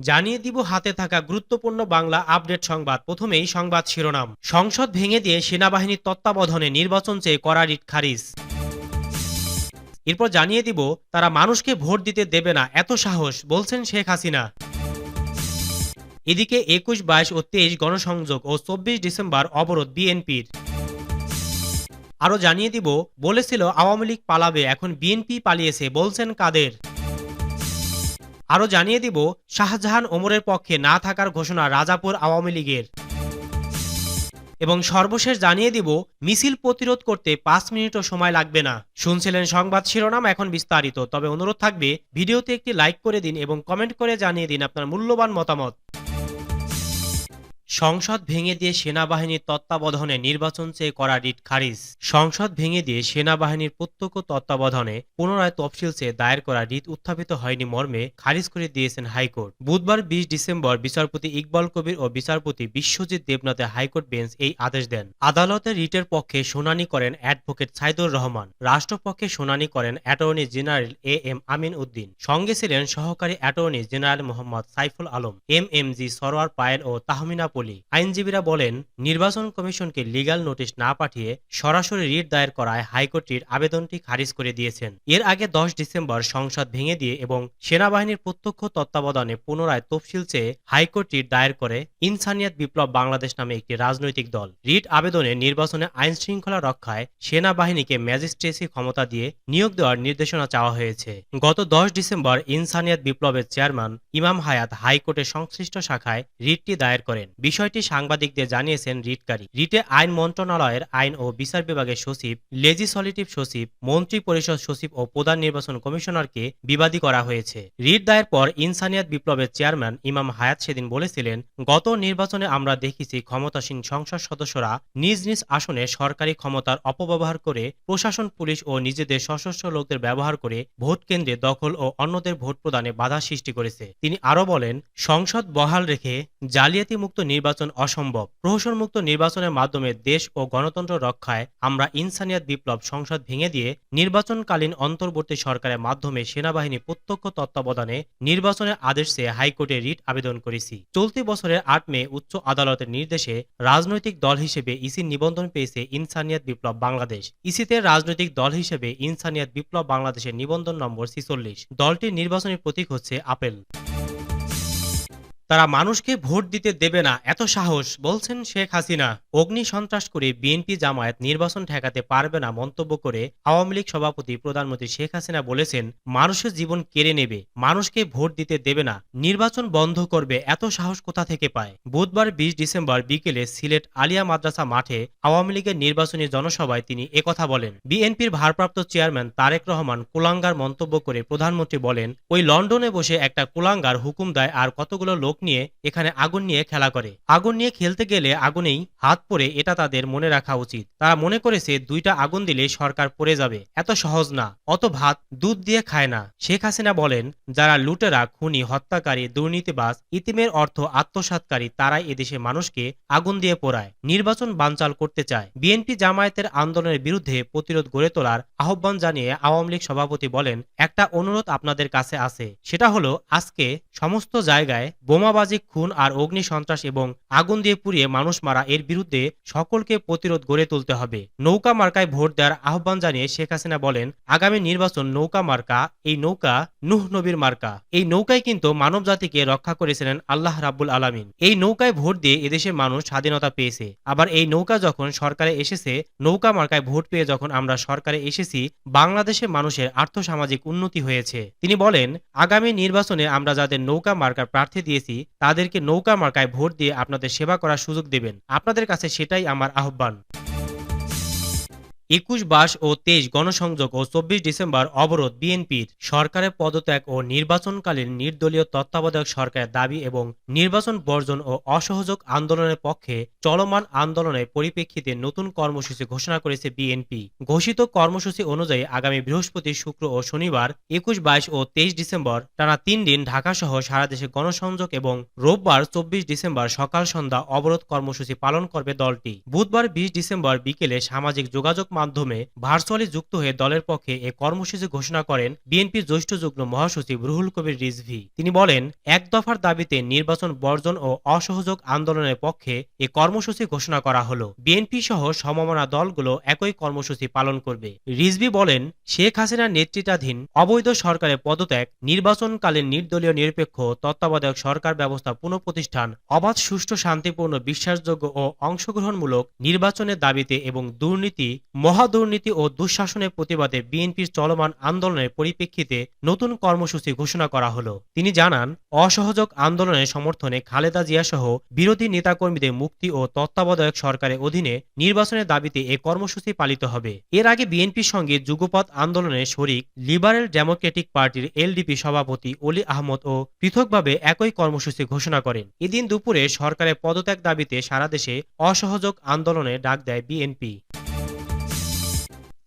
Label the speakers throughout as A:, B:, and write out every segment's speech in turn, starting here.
A: জানিয়ে দিব হাতে থাকা গুরুত্বপূর্ণ বাংলা আপডেট সংবাদ। প্রথমেই সংবাদ শিরোনাম। সংসদ ভেঙে দিয়ে সেনাবাহিনীর তত্ত্বাবধানে নির্বাচন চেয়ে করা রিট খারিজ। এরপর জানিয়ে দিব, তারা মানুষকে ভোট দিতে দেবে না, এত সাহস, বলছেন শেখ হাসিনা। এদিকে একুশ, বাইশ ও তেইশ গণসংযোগ ও চব্বিশ ডিসেম্বর অবরোধ বিএনপির। আরও জানিয়ে দিব, বলেছিল আওয়ামী লীগ পালাবে, এখন বিএনপি পালিয়েছে, বলছেন কাদের। আরও জানিয়ে দিব, শাহজাহান ওমরের পক্ষে না থাকার ঘোষণা রাজাপুর আওয়ামী লীগের। এবং সর্বশেষ জানিয়ে দিব, মিছিল প্রতিরোধ করতে পাঁচ মিনিটও সময় লাগবে না। শুনছিলেন সংবাদ শিরোনাম এখন বিস্তারিত। তবে অনুরোধ থাকবে, ভিডিওতে একটি লাইক করে দিন এবং কমেন্ট করে জানিয়ে দিন আপনার মূল্যবান মতামত। সংসদ ভেঙে দিয়ে সেনাবাহিনীর তত্ত্বাবধানে নির্বাচন চেয়ে করা রিট খারিজ। সংসদ ভেঙে দিয়ে সেনাবাহিনীর প্রত্যক্ষ তত্ত্বাবধানে পুনরায় তফসিল চেয়ে দায়ের করা রিট উত্থাপিত হয়নি মর্মে খারিজ করে দিয়েছেন হাইকোর্ট। বুধবার বিশ ডিসেম্বর বিচারপতি ইকবাল কবির ও বিচারপতি বিশ্বজিৎ দেবনাথের হাইকোর্ট বেঞ্চ এই আদেশ দেন। আদালতে রিটের পক্ষে শুনানি করেন অ্যাডভোকেট সাইদুর রহমান। রাষ্ট্রপক্ষে শুনানি করেন attorney general A M Amin Uddin. সঙ্গে ছিলেন সহকারী attorney general Mohammad Saiful Alam, M M G Sarwar Payel ও তাহমিনা পলি আইনজীবীরা বলেন, নির্বাচন কমিশনকে লিগ্যাল নোটিশ না পাঠিয়ে সরাসরি রিট দায়ের করায় হাইকোর্ট রিট আবেদনটি খারিজ করে দিয়েছেন। এর আগে দশ ডিসেম্বর সংসদ ভেঙে দিয়ে এবং সেনাবাহিনীর প্রত্যক্ষ তত্ত্বাবধানে পুনরায় তফসিল চেয়ে হাইকোর্ট রিট দায়ের করে ইনসানিয়াত বিপ্লব বাংলাদেশ নামে একটি রাজনৈতিক দল। রিট আবেদনে নির্বাচনে আইন শৃঙ্খলা রক্ষায় সেনাবাহিনীকে ম্যাজিস্ট্রেসি ক্ষমতা দিয়ে নিয়োগ দেওয়ার নির্দেশনা চাওয়া হয়েছে। গত দশ ডিসেম্বর ইনসানিয়াত বিপ্লবের চেয়ারম্যান ইমাম হায়াত হাইকোর্টের সংশ্লিষ্ট শাখায় রিটটি দায়ের করেন। বিষয়টি সাংবাদিকদের জানিয়েছেন রিটকারী। রিটে আইন মন্ত্রণালয়ের আইন ও বিচার বিভাগের সচিব লেজিসলেটিভ সচিব মন্ত্রী পরিষদ সচিব ও প্রধান নির্বাচন কমিশনারকে বিবাদী করা হয়েছে। রিট দায়ের পর ইনসানিয়াত বিপ্লবের চেয়ারম্যান ইমাম হায়াত সেদিন বলেছিলেন, গত নির্বাচনে আমরা দেখেছি ক্ষমতাসীন সংসদ সদস্যরা নিজ নিজ আসনে সরকারি ক্ষমতার অপব্যবহার করে প্রশাসন, পুলিশ ও নিজেদের সশস্ত্র লোকদের ব্যবহার করে ভোট কেন্দ্রে দখল ও অন্যদের ভোট প্রদানে বাধা সৃষ্টি করেছে। তিনি আরও বলেন, সংসদ বহাল রেখে জালিয়াতি মুক্ত নির্বাচন অসম্ভব। প্রহসন মুক্ত নির্বাচনের মাধ্যমে দেশ ও গণতন্ত্র রক্ষায় আমরা ইনসানিয়াত বিপ্লব সংসদ ভেঙে দিয়ে নির্বাচনকালীন অন্তর্বর্তী সরকারের মাধ্যমে সেনাবাহিনী প্রত্যক্ষ তত্ত্বাবধানে নির্বাচনের আদেশ চেয়ে হাইকোর্টে রিট আবেদন করেছি। চলতি বছরের আট মে উচ্চ আদালতের নির্দেশে রাজনৈতিক দল হিসেবে ইসির নিবন্ধন পেয়েছে ইনসানিয়াত বিপ্লব বাংলাদেশ। ইসিতে রাজনৈতিক দল হিসেবে ইনসানিয়াত বিপ্লব বাংলাদেশের নিবন্ধন নম্বর ছিচল্লিশ। দলটির নির্বাচনী প্রতীক হচ্ছে আপেল। তারা মানুষকে ভোট দিতে দেবে না, এত সাহস, বলছেন শেখ হাসিনা। অগ্নি সন্ত্রাস করে বিএনপি জামায়াত নির্বাচন ঠেকাতে পারবে না মন্তব্য করে আওয়ামী লীগ সভাপতি প্রধানমন্ত্রী শেখ হাসিনা বলেছেন, মানুষের জীবন কেড়ে নেবে, মানুষকে ভোট দিতে দেবে না, নির্বাচন বন্ধ করবে, এত সাহস কোথা থেকে পায়? বুধবার বিশ ডিসেম্বর বিকেলে সিলেট আলিয়া মাদ্রাসা মাঠে আওয়ামী লীগের নির্বাচনী জনসভায় তিনি একথা বলেন। বিএনপির ভারপ্রাপ্ত চেয়ারম্যান তারেক রহমান কুলাঙ্গার মন্তব্য করে প্রধানমন্ত্রী বলেন, ওই লন্ডনে বসে একটা কুলাঙ্গার হুকুম দেয় আর কতগুলো লোক নিয়ে এখানে আগুন নিয়ে খেলা করে। আগুন নিয়ে খেলতে গেলে আগুনেই হাত পড়ে, এটা তাদের মনে রাখা উচিত। তারা মনে করেছে দুইটা আগুন দিলে সরকার পড়ে যাবে। এত সহজ না, অত ভাত দুধ দিয়ে খায় না। শেখ হাসিনা বলেন, যারা লুটেরা, খুনি, হত্যাকারী, দুর্নীতিবাজ, ইতিমের অর্থ আত্মসাতকারী তারাই এদেশে মানুষকে আগুন দিয়ে পোড়ায়, নির্বাচন বানচাল করতে চায়। বিএনপি জামায়াতের আন্দোলনের বিরুদ্ধে প্রতিরোধ গড়ে তোলার আহ্বান জানিয়ে আওয়ামী লীগ সভাপতি বলেন, একটা অনুরোধ আপনাদের কাছে আছে। সেটা হলো, আজকে সমস্ত জায়গায় বোমাবাজি, খুন আর অগ্নি সন্ত্রাস এবং আগুন দিয়ে পুড়িয়ে মানুষ মারা এর বিরুদ্ধে সকলকে প্রতিরোধ গড়ে তুলতে হবে। নৌকা মার্কায় ভোট দেওয়ার আহ্বান জানিয়ে শেখ হাসিনা বলেন, আগামী নির্বাচন নৌকা মার্কা, এই নৌকা নুহ নবীর মার্কা। এই নৌকায় কিন্তু মানব জাতিকে রক্ষা করেছিলেন আল্লাহ রাব্বুল আলামিন। এই নৌকায় ভোট দিয়ে এদেশের মানুষ স্বাধীনতা পেয়েছে। আবার এই নৌকা যখন সরকারে এসেছে, নৌকা মার্কায় ভোট পেয়ে যখন আমরা সরকারে এসেছি, বাংলাদেশের মানুষের আর্থসামাজিক উন্নতি হয়েছে। তিনি বলেন, আগামী নির্বাচনে আমরা যাদের নৌকা মার্কার প্রার্থী দিয়েছি তাদেরকে নৌকা মার্কায় ভোট দিয়ে আপনাদের সেবা করার সুযোগ দেবেন। আপনাদের কাছে সেটাই আমার আহ্বান। একুশ বাইশ ও তেইশ গণসংযোগ ও চব্বিশ ডিসেম্বর অবরোধ বিএনপির সরকারের পদত্যাগ ও নির্বাচনকালীন নির্দলীয় তত্ত্বাবধায়ক সরকারের দাবি এবং নির্বাচন বর্জন ও অসহযোগ আন্দোলনের পক্ষে চলমান আন্দোলনের পরিপ্রেক্ষিতে নতুন কর্মসূচি ঘোষণা করেছে বিএনপি। ঘোষিত কর্মসূচি অনুযায়ী আগামী বৃহস্পতি, শুক্র ও শনিবার একুশ বাইশ ও তেইশ ডিসেম্বর টানা তিন দিন ঢাকা সহ সারা দেশে গণসংযোগ এবং রোববার চব্বিশ ডিসেম্বর সকাল সন্ধ্যা অবরোধ কর্মসূচি পালন করবে দলটি। বুধবার বিশ ডিসেম্বর বিকেলে সামাজিক যোগাযোগ মাধ্যমে ভার্চুয়ালি যুক্ত হয়ে দলের পক্ষে এ কর্মসূচি ঘোষণা করেন বিএনপির জ্যেষ্ঠ যুগ্ম মহাসচিব রুহুল কবির রিজভি। তিনি বলেন, এক দফার দাবিতে নির্বাচন বর্জন ও অসহযোগ আন্দোলনের পক্ষে এ কর্মসূচি ঘোষণা করা হলো। বিএনপি সহ সমমনা দলগুলো একই কর্মসূচি পালন করবে। রিজভি বলেন, শেখ হাসিনার নেতৃত্বাধীন অবৈধ সরকারের পদত্যাগ, নির্বাচনকালীন নির্দলীয় নিরপেক্ষ তত্ত্বাবধায়ক সরকার ব্যবস্থা পুনঃপ্রতিষ্ঠান, অবাধ, সুষ্ঠু, শান্তিপূর্ণ, বিশ্বাসযোগ্য ও অংশগ্রহণমূলক নির্বাচনের দাবিতে এবং দুর্নীতি মহাদুর্নীতি ও দুঃশাসনের প্রতিবাদে বিএনপির চলমান আন্দোলনের পরিপ্রেক্ষিতে নতুন কর্মসূচি ঘোষণা করা হলো। তিনি জানান, অসহযোগ আন্দোলনের সমর্থনে খালেদা জিয়া সহ বিরোধী নেতাকর্মীদের মুক্তি ও তত্ত্বাবধায়ক সরকারের অধীনে নির্বাচনের দাবিতে এ কর্মসূচি পালিত হবে। এর আগে বিএনপির সঙ্গে যুগপৎ আন্দোলনের শরিক লিবারেল ডেমোক্রেটিক পার্টির এলডিপি সভাপতি অলি আহমদ ও পৃথকভাবে একই কর্মসূচি ঘোষণা করেন। এদিন দুপুরে সরকারের পদত্যাগ দাবিতে সারা দেশে অসহযোগ আন্দোলনে ডাক দেয় বিএনপি।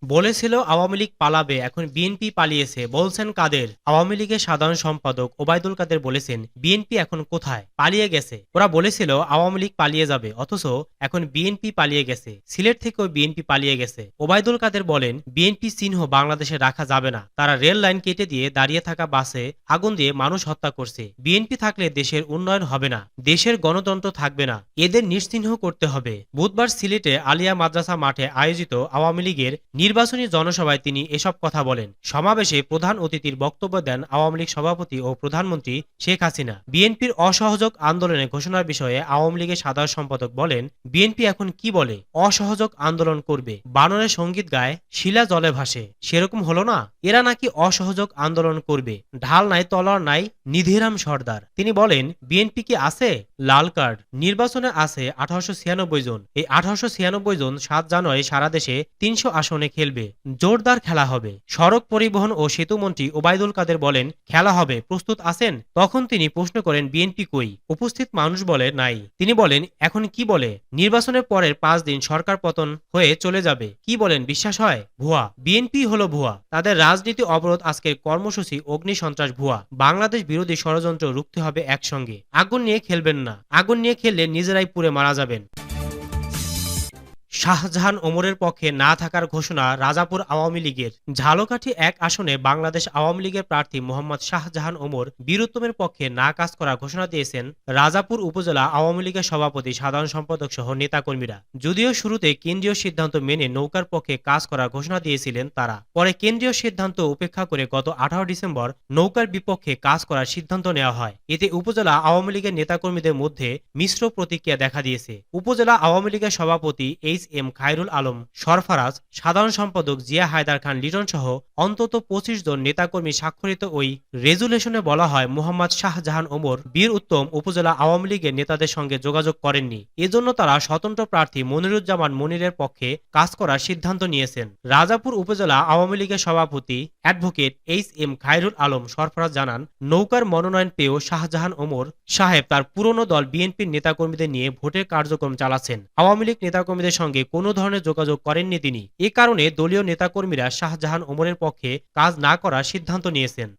A: বলেছিল আওয়ামী লীগ পালাবে, এখন বিএনপি পালিয়েছে, বলছেন কাদের? আওয়ামী লীগের সাধারণ সম্পাদক ওবায়দুল কাদের বলেছেন, বিএনপি এখন কোথায়? পালিয়ে গেছে। ওরা বলেছিল আওয়ামী লীগ পালিয়ে যাবে, অথচ এখন বিএনপি পালিয়ে গেছে, সিলেট থেকেও বিএনপি পালিয়ে গেছে। ওবায়দুল কাদের বলেন, বিএনপি চিহ্ন বাংলাদেশে রাখা যাবে না, তারা রেল লাইন কেটে দিয়ে দাঁড়িয়ে থাকা বাসে আগুন দিয়ে মানুষ হত্যা করছে। বিএনপি থাকলে দেশের উন্নয়ন হবে না, দেশের গণতন্ত্র থাকবে না, এদের নিশ্চিহ্ন করতে হবে। বুধবার সিলেটে আলিয়া মাদ্রাসা মাঠে আয়োজিত আওয়ামী লীগের নির্বাচনী জনসভায় তিনি এসব কথা বলেন। সমাবেশে প্রধান অতিথির বক্তব্য দেন আওয়ামী লীগ সভাপতি ও প্রধানমন্ত্রী শেখ হাসিনা। বিএনপির অসহযোগ আন্দোলনে ঘোষণার বিষয়ে আওয়ামী লীগের সাধারণ সম্পাদক বলেন, বিএনপি এখন কি বলে? অসহযোগ আন্দোলন করবে। বানরের সংগীত গায়, শিলা জলে ভাসে। সেরকম হলো না? এরা নাকি অসহযোগ আন্দোলন করবে। ঢাল নাই, তলোয়ার নাই, নিধিরাম সর্দার। তিনি বলেন, বিএনপি কি আছে? লাল কার্ড। নির্বাচনে আছে আঠারোশো ছিয়ানব্বই জন। এই আঠারোশো ছিয়ানব্বই জন সাত জানুয়ারি সারা দেশে তিনশো আসনে খেলবে। জোরদার খেলা হবে। সড়ক পরিবহন ও সেতুমন্ত্রী ওবায়দুল কাদের বলেন, খেলা হবে। প্রস্তুত আছেন? তখন তিনি প্রশ্ন করেন, বিএনপি কই? উপস্থিত মানুষ বলে, নাই। তিনি বলেন, এখন কি বলে? নির্বাচনের পরের পাঁচ দিন সরকার পতন হয়ে চলে যাবে। কি বলেন, বিশ্বাস হয়? ভুয়া। বিএনপি হলো ভুয়া। তাদের রাজনীতি অবরোধ আজকের কর্মসূচি অগ্নি সন্ত্রাস ভুয়া। বাংলাদেশ বিরোধী ষড়যন্ত্র রুখতে হবে একসঙ্গে। আগুন নিয়ে খেলবেন না। আগুন নিয়ে খেললে নিজেরাই পুড়ে মারা যাবেন। শাহজাহান ওমরের পক্ষে না থাকার ঘোষণা রাজাপুর আওয়ামী লীগের। ঝালকাঠি এক আসনে বাংলাদেশ আওয়ামী লীগের প্রার্থী মোহাম্মদ শাহজাহান ওমর বীরুত্তমের পক্ষে না কাজ করার ঘোষণা দিয়েছেন রাজাপুর উপজেলা আওয়ামী লীগের সভাপতি, সাধারণ সম্পাদক সহ নেতাকর্মীরা। যদিও শুরুতে কেন্দ্রীয় সিদ্ধান্ত মেনে নৌকার পক্ষে কাজ করার ঘোষণা দিয়েছিলেন তারা। পরে কেন্দ্রীয় সিদ্ধান্ত উপেক্ষা করে গত আঠারো ডিসেম্বর নৌকার বিপক্ষে কাজ করার সিদ্ধান্ত নেওয়া হয়। এতে উপজেলা আওয়ামী লীগের নেতাকর্মীদের মধ্যে মিশ্র প্রতিক্রিয়া দেখা দিয়েছে। উপজেলা আওয়ামী লীগের সভাপতি এইচ এম খায়রুল আলম, সরফরাজ, সাধারণ সম্পাদক জিয়া হায়দার খান লিটন সহ অন্তত পঁচিশ জন নেতাকর্মী স্বাক্ষরিত ওই রেজুলেশনে বলা হয় মোহাম্মদ শাহজাহান ওমর বীর উত্তম উপজেলা আওয়ামী লীগের নেতাদের সঙ্গে যোগাযোগ করেননি। এজন্য তারা স্বতন্ত্র প্রার্থী মনিরুজ্জামান মনিরের পক্ষে কাজ করার সিদ্ধান্ত নিয়েছেন। রাজাপুর উপজেলা আওয়ামী লীগের সভাপতি advocate H M Khairul Alam Sarfaraz জানান, নৌকার মনোনয়ন পেয়েও শাহজাহান ওমর সাহেব তার পুরনো দল বিএনপির নেতাকর্মীদের নিয়ে ভোটের কার্যক্রম চালাচ্ছেন। আওয়ামী লীগ নেতাকর্মীদের সঙ্গে কোনো ধরনের যোগাযোগ করেননি তিনি। এ কারণে দলীয় নেতাকর্মীরা শাহজাহান ওমরের পক্ষে কাজ না করার সিদ্ধান্ত নিয়েছেন।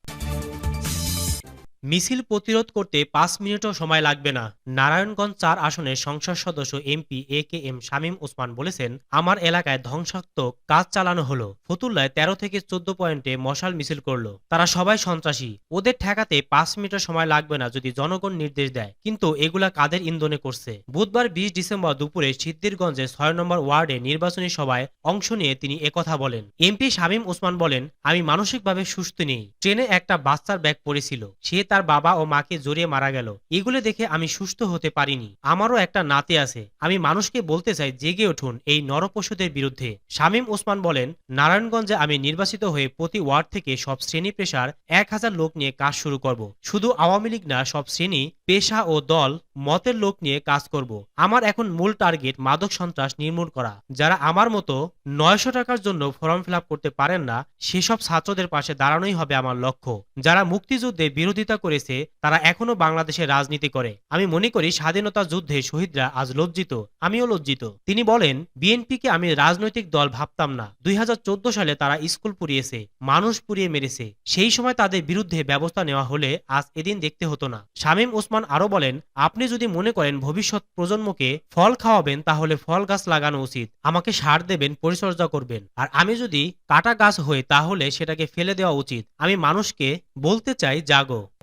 A: মিছিল প্রতিরোধ করতে পাঁচ মিনিটও সময় লাগবে না। নারায়ণগঞ্জ চার আসনের সংসদ সদস্য MP A K M Shamim Osman বলেছেন, আমার এলাকায় ধ্বংসাত্মক কাজ চালানো হলো। ফতুল্লায় তেরো থেকে চোদ্দ পয়েন্টে মশাল মিছিল করল। তারা সবাই সন্ত্রাসী। ওদের ঠেকাতে পাঁচ মিনিটও সময় লাগবে না যদি জনগণ নির্দেশ দেয়। কিন্তু এগুলা কাদের ইন্ধনে করছে? বুধবার বিশ ডিসেম্বর দুপুরে সিদ্দিরগঞ্জে ছয় নম্বর ওয়ার্ডে নির্বাচনী সভায় অংশ নিয়ে তিনি একথা বলেন। এমপি শামীম ওসমান বলেন, আমি মানসিকভাবে সুস্থ নেই। ট্রেনে একটা বাচ্চার ব্যাগ পড়েছিল। সে তার বাবা ও মাকে জড়িয়ে মারা গেল। এগুলো দেখে আমি সুস্থ হতে পারিনি। আমারও একটা নাতে আছে। আমি মানুষকে বলতে চাই, জেগে উঠুন এই নরপশুদের বিরুদ্ধে। শামীম ওসমান বলেন, নারায়ণগঞ্জে আমি নির্বাচিত হয়ে প্রতি ওয়ার্ড থেকে সব শ্রেণি পেশার এক হাজার লোক নিয়ে কাজ শুরু করব। শুধু আওয়ামী লীগ না, সব শ্রেণি, পেশা ও দল মতের লোক নিয়ে কাজ করব। আমার এখন মূল টার্গেট মাদক সন্ত্রাস নির্মূল করা। যারা আমার মতো নয়শো টাকার জন্য ফর্ম ফিল করতে পারেন না, সেসব ছাত্রদের পাশে দাঁড়ানোই হবে আমার লক্ষ্য। যারা মুক্তিযুদ্ধে বিরোধিতা করেছে, তারা এখনও বাংলাদেশে রাজনীতি করে। আমি মনে করি স্বাধীনতা যুদ্ধে শহীদরা আজ লজ্জিত। আমিও লজ্জিত। তিনি বলেন, বিএনপিকে আমি রাজনৈতিক দল ভাবতাম না। দুই হাজার চোদ্দ সালে তারা স্কুল পুড়িয়েছে, মানুষ পুড়িয়ে মেরেছে। সেই সময় তাদের বিরুদ্ধে ব্যবস্থা নেওয়া হলে আজ এদিন দেখতে হতো না। শামীম ওসমান আরও বলেন, আপনি যদি মনে করেন ভবিষ্যৎ প্রজন্মকে ফল খাওয়াবেন, তাহলে ফল গাছ লাগানো উচিত। আমাকে সার দেবেন, পরিচর্যা করবেন। আর আমি যদি কাটা গাছ হই, তাহলে সেটাকে ফেলে দেওয়া উচিত। আমি মানুষকে বলতে চাই, জাগো।